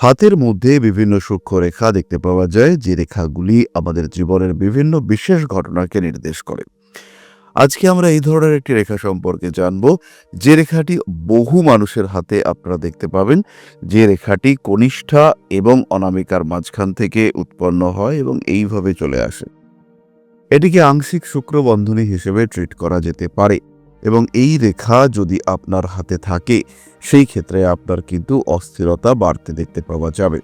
হাতের মধ্যে বিভিন্ন সূক্ষ্ম রেখা দেখতে পাওয়া যায়, যে রেখাগুলি আমাদের জীবনের বিভিন্ন বিশেষ ঘটনাকে নির্দেশ করে। আজকে আমরা এই ধরনের একটি রেখা সম্পর্কে জানব, যে রেখাটি বহু মানুষের হাতে আপনারা দেখতে পাবেন, যে রেখাটি কনিষ্ঠা এবং অনামিকার মাঝখান থেকে উৎপন্ন হয় এবং এইভাবে চলে আসে। এটিকে আংশিক শুক্রবন্ধনী হিসেবে ট্রিট করা যেতে পারে। এবং এই রেখা যদি আপনার হাতে থাকে, সেই ক্ষেত্রে আপনার কিন্তু অস্থিরতা বাড়তে দেখতে পাওয়া যাবে।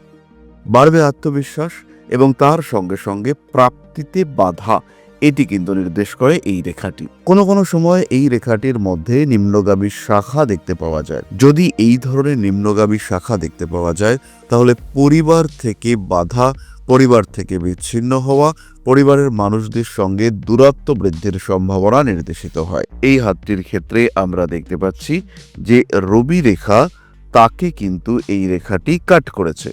বাড়বে আত্মবিশ্বাস এবং তার সঙ্গে সঙ্গে প্রাপ্তিতে বাধা, এটি কিন্তু নির্দেশ করে এই রেখাটি। কোনো কোনো সময় এই রেখাটির মধ্যে নিম্নগামী শাখা দেখতে পাওয়া যায়। যদি এই ধরনের নিম্নগামী শাখা দেখতে পাওয়া যায়, তাহলে পরিবার থেকে বাধা পরিবার থেকে বিচ্ছিন্ন হওয়া, পরিবারের মানুষদের সঙ্গে দূরত্ব বৃদ্ধির সম্ভাবনা নির্দেশিত হয়। এই হাতটির ক্ষেত্রে আমরা দেখতে পাচ্ছি যে রবি রেখা তাকে কিন্তু এই রেখাটি কাট করেছে।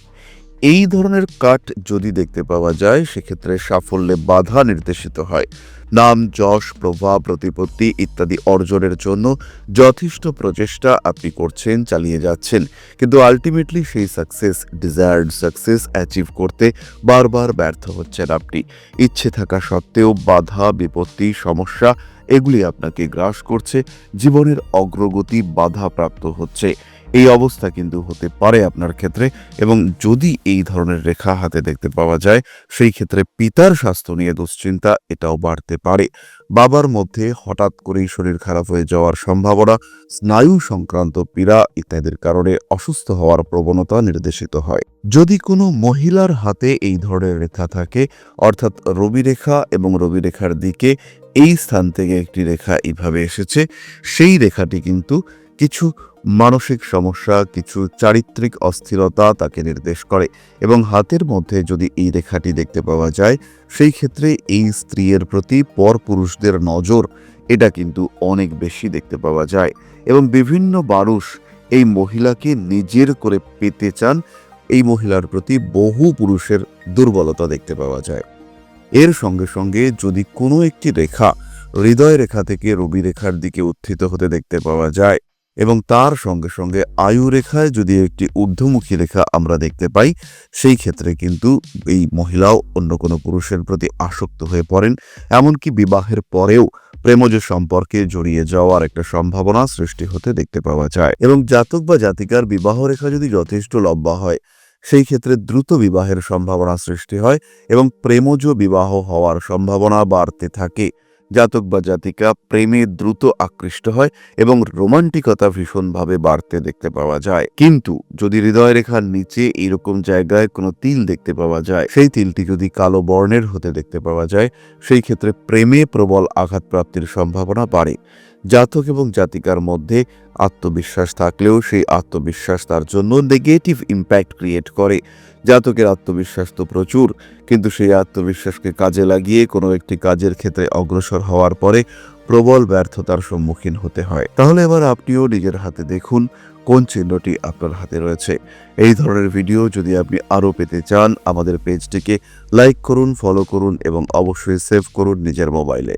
এই ধরনের কাট যদি দেখতে পাওয়া যায়, সেক্ষেত্রে সাফল্যে বাধা নির্দেশিত হয়। নাম, যশ, প্রভাব, প্রতিপত্তি ইত্যাদি অর্জনের জন্য যথেষ্ট প্রচেষ্টা আপনি করছেন, চালিয়ে যাচ্ছেন। কিন্তু আলটিমেটলি সেই সাকসেস ডিজায়ার্ড সাকসেস অ্যাচিভ করতে বারবার ব্যর্থ হচ্ছেন আপনি। ইচ্ছে থাকা সত্ত্বেও বাধা, বিপত্তি, সমস্যা, এগুলি আপনাকে গ্রাস করছে। জীবনের অগ্রগতি বাধাপ্রাপ্ত হচ্ছে। এই অবস্থা কিন্তু হতে পারে আপনার ক্ষেত্রে এবং যদি এই ধরনের রেখা হাতে দেখতে পাওয়া যায়, সেই ক্ষেত্রে পিতার স্বাস্থ্য নিয়ে দুশ্চিন্তা এটাও বাড়তে পারে। বাবার মধ্যে হঠাৎ করেই শরীর খারাপ হয়ে যাওয়ার সম্ভাবনা, স্নায়ু সংক্রান্ত পীড়া ইত্যাদির কারণে অসুস্থ হওয়ার প্রবণতা নির্দেশিত হয়। যদি কোনো মহিলার হাতে এই ধরনের রেখা থাকে, অর্থাৎ রবি রেখা এবং রবি রেখার দিকে এই স্থান থেকে একটি রেখা এইভাবে এসেছে। সেই রেখাটি কিন্তু কিছু মানসিক সমস্যা, কিছু চারিত্রিক অস্থিরতা তাকে নির্দেশ করে এবং হাতের মধ্যে যদি এই রেখাটি দেখতে পাওয়া যায়, সেই ক্ষেত্রে এই স্ত্রীর প্রতি পরপুরুষদের নজর এটা কিন্তু অনেক বেশি দেখতে পাওয়া যায় এবং বিভিন্ন মানুষ এই মহিলাকে নিজের করে পেতে চান, এই মহিলার প্রতি বহু পুরুষের দুর্বলতা দেখতে পাওয়া যায়। এর সঙ্গে সঙ্গে যদি কোনো একটি রেখা হৃদয় রেখা থেকে রবি রেখার দিকে উত্থিত হতে দেখতে পাওয়া যায়, এবং তার সঙ্গে সঙ্গে আয়ু রেখায় যদি একটি ঊর্ধ্বমুখী রেখা আমরা দেখতে পাই, সেই ক্ষেত্রে কিন্তু এই মহিলাও অন্য কোনো পুরুষের প্রতি আসক্ত হয়ে পড়েন। এমনকি বিবাহের পরেও প্রেমজ সম্পর্কে জড়িয়ে যাওয়ার একটা সম্ভাবনা সৃষ্টি হতে দেখতে পাওয়া যায়। এবং জাতক বা জাতিকার বিবাহ রেখা যদি যথেষ্ট লম্বা হয় সেই ক্ষেত্রে দ্রুত বিবাহের সম্ভাবনা সৃষ্টি হয় এবং প্রেমজ বিবাহ হওয়ার সম্ভাবনা বাড়তে থাকে। জাতক বা জাতিকা প্রেমে দ্রুত আকৃষ্ট হয় এবং রোমান্টিকতা ভীষণভাবে বাড়তে দেখতে পাওয়া যায়। কিন্তু যদি হৃদয় রেখার নিচে এইরকম জায়গায় কোনো তিল দেখতে পাওয়া যায়, সেই তিলটি যদি কালো বর্ণের হতে দেখতে পাওয়া যায়, সেই ক্ষেত্রে প্রেমে প্রবল আঘাতপ্রাপ্তির সম্ভাবনা বাড়ে। জাতক এবং জাতিকার মধ্যে আত্মবিশ্বাস থাকলেও সেই আত্মবিশ্বাস তার জন্য নেগেটিভ ইম্প্যাক্ট ক্রিয়েট করে। জাতকের আত্মবিশ্বাস তো প্রচুর, কিন্তু সেই আত্মবিশ্বাসকে কাজে লাগিয়ে কোনো একটি কাজের ক্ষেত্রে অগ্রসর হওয়ার পরে প্রবল ব্যর্থতার সম্মুখীন হতে হয়। তাহলে এবার আপনিও নিজের হাতে দেখুন, কোন চিহ্নটি আপনার হাতে রয়েছে। এই ধরনের ভিডিও যদি আপনি আরও পেতে চান, আমাদের পেজটিকে লাইক করুন ফলো করুন এবং অবশ্যই সেভ করুন নিজের মোবাইলে